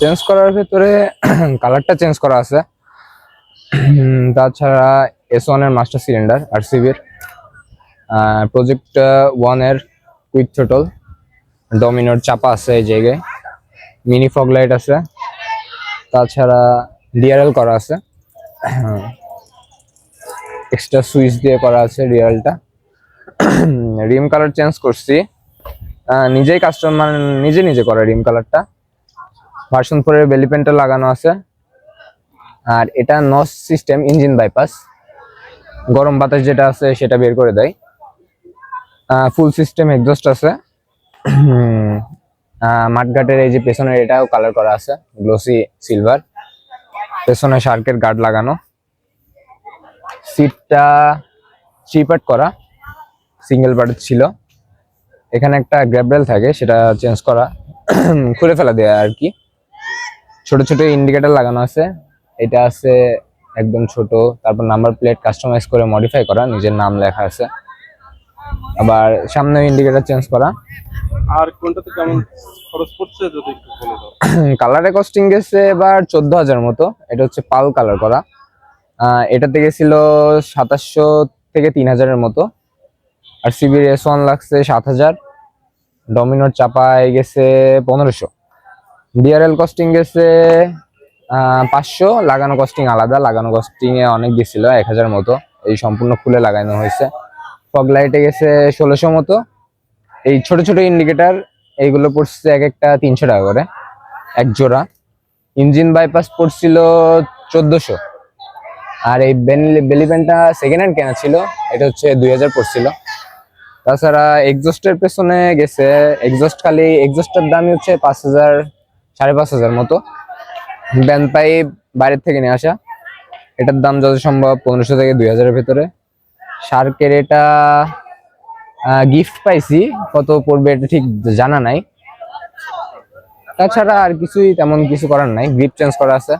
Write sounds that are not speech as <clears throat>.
Change করার ভেতরে <clears throat> কালারটা চেঞ্জ করা আছে। তাছাড়া এস ওয়ানের মাস্টার সিলিন্ডার আর সিবির প্রজেক্ট ওয়ানের কুইক থ্রোটল ডমিনোর চাপা আছে এই জায়গায়। মিনি ফগ লাইট আছে। তাছাড়া ডিআরএল করা আছে। <clears throat> এক্সট্রা সুইচ দিয়ে করা আছে ডিআরএলটা রিম কালার চেঞ্জ করছি। নিজেই কাস্টমার মানে নিজে নিজে করা রিম কালারটা ভার্সন ফোর এর বেলি পেন্টটা লাগানো আছে। আর এটা নস সিস্টেম ইঞ্জিন বাইপাস। গরম বাতাস যেটা আছে সেটা বের করে দেয়। ফুল সিস্টেম এক্সস্ট আছে। মাঠঘাটের এই যে পেছনের এটাও কালার করা আছে, গ্লোসি সিলভার। পেছনে শার্কের গার্ড লাগানো। সিটটা থ্রি পার্ট করা, সিঙ্গেল পার্ট ছিল। এখানে একটা গ্র্যাবরেল থাকে, সেটা চেঞ্জ করা। খুলে ফেলা দেয়া আর কি। ছোট ছোট ইন্ডিকেটর লাগানো আছে। এটা আছে একদম ছোট। তারপর নাম্বার প্লেট কাস্টমাইজ করে মডিফাই করা নিজের নাম লেখা আছে। আবার সামনে ইন্ডিকেটর চেঞ্জ করা। আর কোনটাতে কেমন খরচ পড়ছে যদি একটু বলে দাও? <clears throat> কালারে কস্টিং গেছে এবার চোদ্দ হাজার মতো। এটা হচ্ছে পাল কালার করা। এটাতে গেছিল সাতাশশো থেকে তিন হাজারের মতো। আর সিবির এস ওয়ান লাগছে সাত হাজার ডমিনোর চাপায় গেছে পনেরোশো। ডিআরএল কস্টিং গেছে পাঁচশো। লাগানো কস্টিং আলাদা। লাগানো কস্টিং এ অনেক গেছিল এক হাজার মতো। এই সম্পূর্ণ খুলে লাগানো হয়েছে। ফগ লাইটে গেছে ষোলোশো মতো। এই ছোট ছোট ইন্ডিকেটার এইগুলো পড়ছে এক একটা তিনশো টাকা করে, এক জোড়া। ইঞ্জিন বাইপাস পড়ছিল চোদ্দশো। আর এই বেলি প্যান্টটা সেকেন্ড হ্যান্ড কেনা ছিল, এটা হচ্ছে দুই হাজার পড়ছিল। তাছাড়া এক্সস্টের পেছনে গেছে এক্সস্ট খালি এক্সস্টের দামই হচ্ছে পাঁচ হাজার সাড়ে পাঁচ হাজার মতো। ব্যান্ড পাইপ বাইরের থেকে নিয়ে আসা। এটার দাম যত সম্ভব পনেরোশো থেকে দুই হাজারের ভেতরে। সার্কের এটা গিফট পাইছি। কত পড়বে এটা ঠিক জানা নাই। তাছাড়া আর কিছুই তেমন কিছু করার নাই। গ্রিপ চেঞ্জ করা আছে।